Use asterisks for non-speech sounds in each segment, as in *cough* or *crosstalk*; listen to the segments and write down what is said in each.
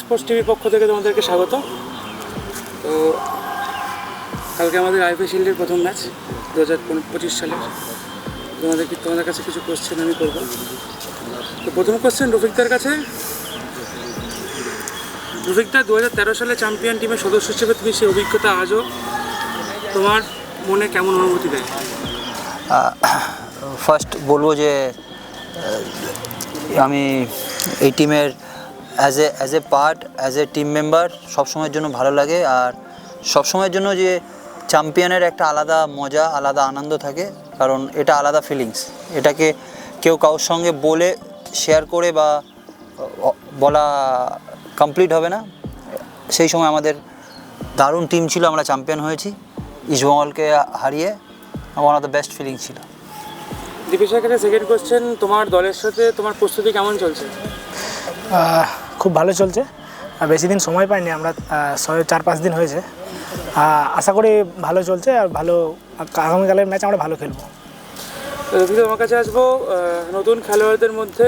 Sports টিভির পক্ষ থেকে তোমাদেরকে স্বাগত। তো কালকে আমাদের আইপি শিল্ডের প্রথম ম্যাচ দু হাজার পঁচিশ সালের। তোমাদের তোমাদের কাছে কিছু কোশ্চেন আমি করব। তো প্রথম কোশ্চেন রফিকদার কাছে। রফিকদা দু হাজার তেরো সালে চ্যাম্পিয়ন টিমের সদস্য হিসেবে তুমি সেই অভিজ্ঞতা আজও তোমার মনে কেমন অনুভূতি দেয়? ফার্স্ট বলব যে আমি এই টিমের as a as a part as a team member সবসময়ের জন্য ভালো লাগে আর সবসময়ের জন্য যে চ্যাম্পিয়নের একটা আলাদা মজা, আলাদা আনন্দ থাকে, কারণ এটা আলাদা ফিলিংস এটাকে কেউ কারোর সঙ্গে বলে শেয়ার করে বা বলা কমপ্লিট হবে না। সেই সময় আমাদের দারুণ টিম ছিল, আমরা চ্যাম্পিয়ন হয়েছি। ইস্টবেঙ্গলকে হারিয়ে অফ দ্য বেস্ট ফিলিং ছিল। দীপিসার কাছে সেকেন্ড কোশ্চেন তোমার দলের সাথে তোমার প্রস্তুতি কেমন চলছে? খুব ভালো চলছে। আর বেশি দিন সময় পাইনি আমরা ছয় চার পাঁচ দিন হয়েছে। আশা করি ভালো চলছে আর ভালো আগামীকালের ম্যাচ আমরা ভালো খেলব। তোমার কাছে আসব। নতুন খেলোয়াড়দের মধ্যে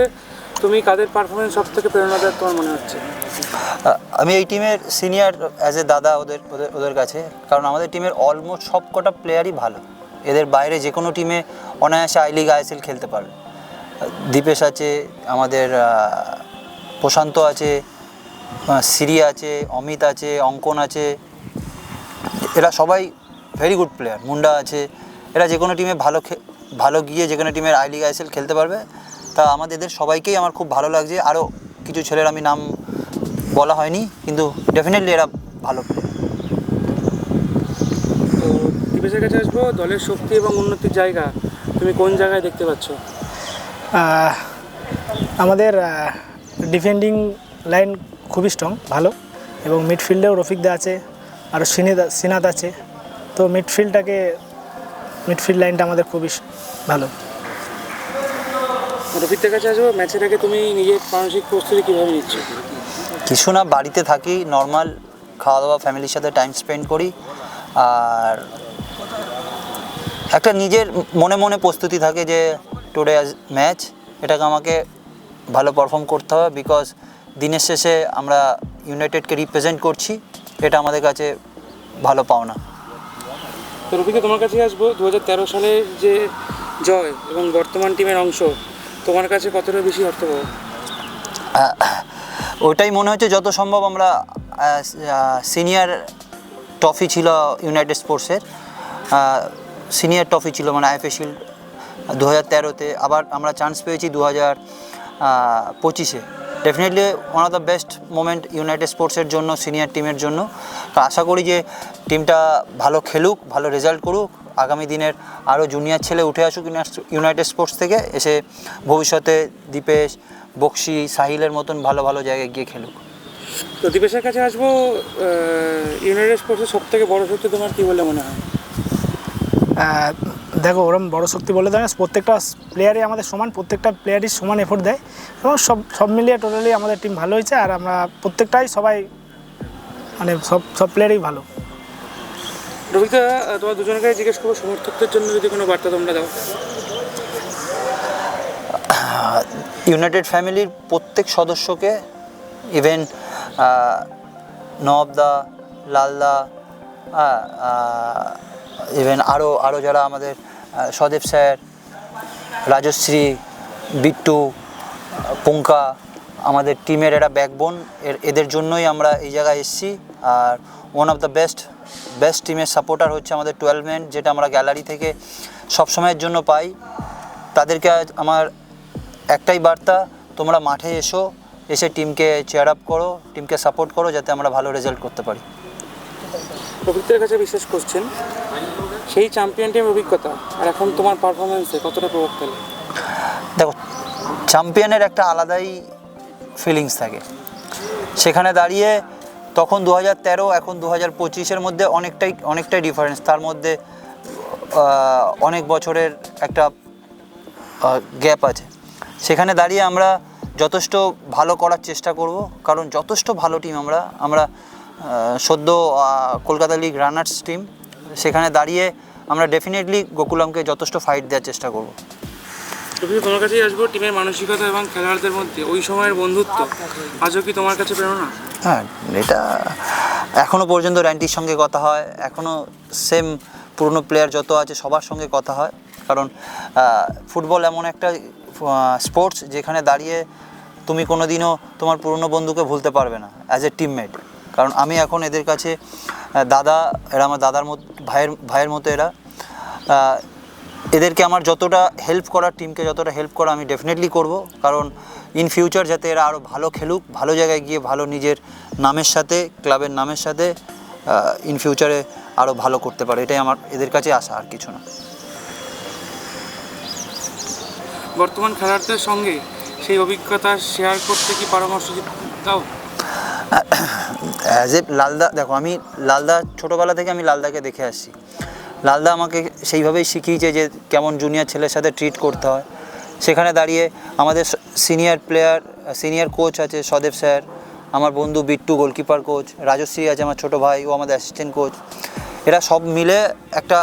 তুমি কাদের পারফরমেন্স সব থেকে প্রেরণাদায়ক তোমার মনে হচ্ছে? আমি এই টিমের সিনিয়র অ্যাজ এ দাদা ওদের ওদের ওদের কাছে। কারণ আমাদের টিমের অলমোস্ট সব কটা প্লেয়ারই ভালো। এদের বাইরে যে কোনো টিমে অনায়াসে আই লিগ আইএসএল খেলতে পারবে। দীপেশ আছে, আমাদের প্রশান্ত আছে সিরি আছে, অমিত আছে, অঙ্কন আছে। এরা সবাই ভেরি গুড প্লেয়ার মুন্ডা আছে। এরা যে কোনো টিমে ভালো ভালো গিয়ে যে কোনো টিমের আই লিগ আইএসএল খেলতে পারবে। তা আমাদের এদের সবাইকেই আমার খুব ভালো লাগছে। আরও কিছু ছেলের আমি নাম বলা হয়নি, কিন্তু ডেফিনেটলি এরা ভালো প্লেয়ার দীপেশের কাছে আসব দলের শক্তি এবং উন্নতির জায়গা। তুমি কোন জায়গায় দেখতে পাচ্ছ? আমাদের ডিফেন্ডিং লাইন খুবই স্ট্রং ভালো। এবং মিডফিল্ডেও রফিকদা আছে আর সিনেদা সিনাদ আছে। তো মিডফিল্ডটাকে মিডফিল্ড লাইনটা আমাদের খুবই ভালো। রফিকদের কাছে আসব ম্যাচের আগে তুমি নিজের মানসিক প্রস্তুতি কীভাবে নিচ্ছ? কিছু না বাড়িতে থাকি নর্মাল খাওয়া দাওয়া ফ্যামিলির সাথে টাইম স্পেন্ড করি। আর একটা নিজের মনে মনে প্রস্তুতি থাকে যে টুডে ম্যাচ এটাকে আমাকে ভালো পারফর্ম করতে হবে বিকজ দিনের শেষে আমরা ইউনাইটেডকে রিপ্রেজেন্ট করছি এটা আমাদের কাছে ভালো পাওনা। তো রফিকে তোমার কাছে আসব। দু সালের যে জয় এবং বর্তমান টিমের অংশ তোমার কাছে কতটা বেশি অর্থবহ আহ, ওটাই মনে হচ্ছে যত সম্ভব আমরা সিনিয়র ট্রফি ছিল ইউনাইটেড স্পোর্টসের সিনিয়র ট্রফি ছিল মানে আইএফএ শিল্ড দু হাজার তেরোতে। আবার আমরা চান্স পেয়েছি দু হাজার পঁচিশে। Definitely one of the best moment United স্পোর্টসের জন্য সিনিয়র টিমের জন্য। তো আশা করি যে টিমটা ভালো খেলুক, ভালো রেজাল্ট করুক, আগামী দিনের আরও জুনিয়র ছেলে উঠে আসুক ইউনাইটেড স্পোর্টস থেকে, এসে ভবিষ্যতে দীপেশ, বক্সি, সাহিলের মতন ভালো ভালো জায়গায় গিয়ে খেলুক। তো দীপেশের কাছে আসব ইউনাইটেড স্পোর্টসের সব থেকে বড় শক্তি তোমার কী বলে মনে হয়? দেখো ওরম বড় শক্তি বলে দেয় প্রত্যেকটা প্লেয়ারই আমাদের সমান প্রত্যেকটা প্লেয়ারই সমান এফোর্ট দেয়। এবং সব সব মিলিয়ে টোটালি আমাদের টিম ভালো হয়েছে আর আমরা প্রত্যেকটাই সবাই মানে সব সব প্লেয়ারই ভালো। আহ, তোমার দুজনকে জিজ্ঞেস করব সমর্থকদের জন্য যদি কোনো বার্তা তোমরা দাও। ইউনাইটেড ফ্যামিলির প্রত্যেক সদস্যকে ইভেন নবদা লালদা ইভেন আরও আরও যারা আমাদের সদেব স্যার, রাজশ্রী, বিট্টু, পুঙ্কা, আমাদের টিমের এরা ব্যাকবোন এর, এদের জন্যই আমরা এই জায়গায় এসেছি। আর one of the best best টিমের সাপোর্টার হচ্ছে আমাদের টুয়েলভ ম্যান যেটা আমরা গ্যালারি থেকে সব সময়ের জন্য পাই। তাদেরকে আমার একটাই বার্তা, তোমরা মাঠে এসো, এসে টিমকে চেয়ার আপ করো টিমকে সাপোর্ট করো, যাতে আমরা ভালো রেজাল্ট করতে পারি। রফিকদের কাছে বিশেষ কোশ্চেন সেই চ্যাম্পিয়ন টিমের অভিজ্ঞতা আর এখন তোমার পারফরমেন্সে কতটা প্রভাব ফেলে? দেখো চ্যাম্পিয়নের একটা আলাদাই ফিলিংস থাকে। সেখানে দাঁড়িয়ে তখন দু হাজার তেরো, এখন দু হাজার পঁচিশের মধ্যে অনেকটাই অনেকটাই ডিফারেন্স তার মধ্যে অনেক বছরের একটা গ্যাপ আছে। সেখানে দাঁড়িয়ে আমরা যথেষ্ট ভালো করার চেষ্টা করব, কারণ যথেষ্ট ভালো টিম আমরা। আমরা সদ্য কলকাতা লিগ রানার্স টিম সেখানে দাঁড়িয়ে আমরা ডেফিনেটলি গোকুলামকে যথেষ্ট ফাইট দেওয়ার চেষ্টা করব। তোমার কাছেই আসব টিমের মানসিকতা এবং খেলোয়াড়দের মধ্যে ওই সময়ের বন্ধুত্ব। আজও কি তোমার কাছে প্রেরণা? হ্যাঁ এটা এখনও পর্যন্ত র্যান্টির সঙ্গে কথা হয়। এখনও সেম পুরনো প্লেয়ার যত আছে সবার সঙ্গে কথা হয়। কারণ ফুটবল এমন একটা স্পোর্টস যেখানে দাঁড়িয়ে তুমি কোনো দিনও তোমার পুরনো বন্ধুকে ভুলতে পারবে না অ্যাজ এ টিমমেট কারণ আমি এখন এদের কাছে দাদা এরা আমার দাদার মতো ভাইয়ের ভাইয়ের মতো এরা। এদেরকে আমার যতটা হেল্প করার টিমকে যতটা হেল্প করা আমি ডেফিনেটলি করব। কারণ ইন ফিউচার যাতে এরা আরও ভালো খেলুক ভালো জায়গায় গিয়ে ভালো নিজের নামের সাথে ক্লাবের নামের সাথে ইন ফিউচারে আরও ভালো করতে পারে। এটাই আমার এদের কাছে আশা আর কিছু না। বর্তমান খেলোয়াড়দের সঙ্গে সেই অভিজ্ঞতা শেয়ার করতে কি পরামর্শ দাও? *clears throat* অ্যাজ এ লালদা দেখো আমি লালদা ছোটোবেলা থেকে আমি লালদাকে দেখে আসছি। লালদা আমাকে সেইভাবেই শিখিয়েছে যে কেমন জুনিয়র ছেলের সাথে ট্রিট করতে হয়। সেখানে দাঁড়িয়ে আমাদের সিনিয়র প্লেয়ার সিনিয়র কোচ আছে সদেব স্যার, আমার বন্ধু বিট্টু গোলকিপার কোচ রাজশ্রী আছে আমার ছোটো ভাই, ও আমাদের অ্যাসিস্ট্যান্ট কোচ এরা সব মিলে একটা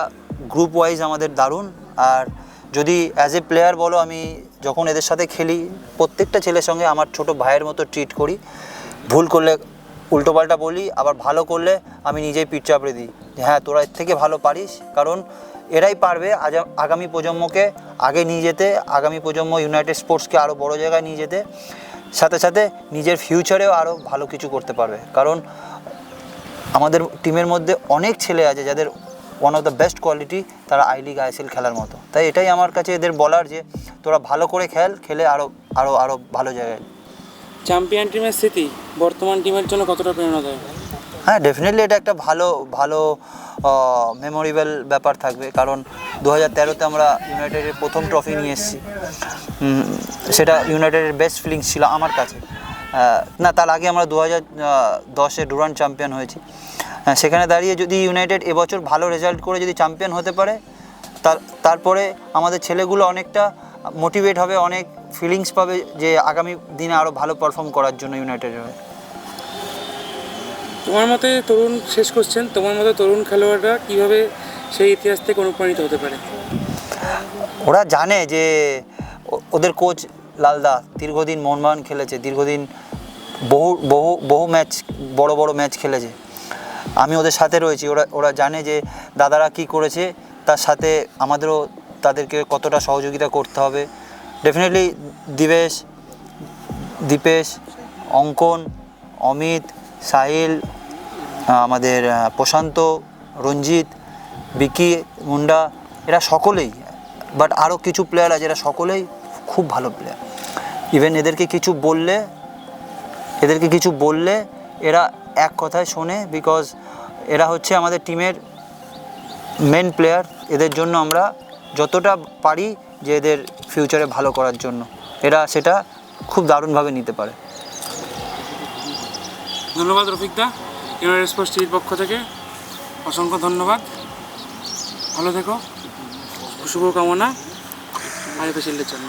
গ্রুপ ওয়াইজ আমাদের দারুণ। আর যদি অ্যাজ এ প্লেয়ার বলো আমি যখন এদের সাথে খেলি, প্রত্যেকটা ছেলের সঙ্গে আমার ছোট ভাইয়ের মতো ট্রিট করি। ভুল করলে উল্টোপাল্টা বলি, আবার ভালো করলে আমি নিজেই পিঠ চাপড়ে দিই। হ্যাঁ তোরা এর থেকে ভালো পারিস, কারণ এরাই পারবে আজ আগামী প্রজন্মকে আগে নিয়ে যেতে, আগামী প্রজন্ম ইউনাইটেড স্পোর্টসকে আরও বড় জায়গায় নিয়ে যেতে, সাথে সাথে নিজের ফিউচারেও আরও ভালো কিছু করতে পারবে। কারণ আমাদের টিমের মধ্যে অনেক ছেলে আছে যাদের one of the best quality তারা আই লিগ আইএসএল খেলার মতো। তাই এটাই আমার কাছে এদের বলার যে, তোরা ভালো করে খেল, খেলে আরও আরও আরও ভালো জায়গায় চ্যাম্পিয়ন টিমের স্মৃতি বর্তমান টিমের জন্য কতটা প্রেরণা দেয় হ্যাঁ ডেফিনেটলি এটা একটা ভালো ভালো মেমোরেবল ব্যাপার থাকবে। কারণ দু হাজার তেরোতে আমরা ইউনাইটেডের প্রথম ট্রফি নিয়ে এসেছি। সেটা ইউনাইটেডের বেস্ট ফিলিংস ছিল আমার কাছে। না তার আগে আমরা দু হাজার দশে ডুরান চ্যাম্পিয়ন হয়েছি। হ্যাঁ, সেখানে দাঁড়িয়ে যদি ইউনাইটেড এবছর ভালো রেজাল্ট করে যদি চ্যাম্পিয়ন হতে পারে তার তারপরে আমাদের ছেলেগুলো অনেকটা মোটিভেট হবে অনেক ফিলিংস পাবে যে আগামী দিনে আরও ভালো পারফর্ম করার জন্য ইউনাইটেডের হয়ে তোমার মতে তরুণ শেষ করছেন তোমার মতে তরুণ খেলোয়াড়রা কীভাবে সেই ইতিহাস থেকে অনুপ্রাণিত হতে পারে? ওরা জানে যে ওদের কোচ লালদা দীর্ঘদিন মোহনবাগান খেলেছে দীর্ঘদিন বহু বহু বহু ম্যাচ বড় বড় ম্যাচ খেলেছে। আমি ওদের সাথে রয়েছি ওরা ওরা জানে যে দাদারা কি করেছে তার সাথে আমাদেরও তাদেরকে কতটা সহযোগিতা করতে হবে। ডেফিনেটলি দিবেশ দীপেশ অঙ্কন অমিত সাহিল আমাদের প্রশান্ত, রঞ্জিত, বিকি, মুন্ডা, এরা সকলেই বাট আরও কিছু প্লেয়ার আছে এরা সকলেই খুব ভালো প্লেয়ার ইভেন এদেরকে কিছু বললে, এদেরকে কিছু বললে এরা এক কথায় শোনে বিকজ এরা হচ্ছে আমাদের টিমের মেন প্লেয়ার এদের জন্য আমরা যতটা পারি যে এদের ফিউচারে ভালো করার জন্য। এরা সেটা খুব দারুণভাবে নিতে পারে। ধন্যবাদ রফিকদা। ইউনাইটেড স্পোর্টস টিভির পক্ষ থেকে অসংখ্য ধন্যবাদ। ভালো থেকো। শুভকামনা শিল্ডের জন্য।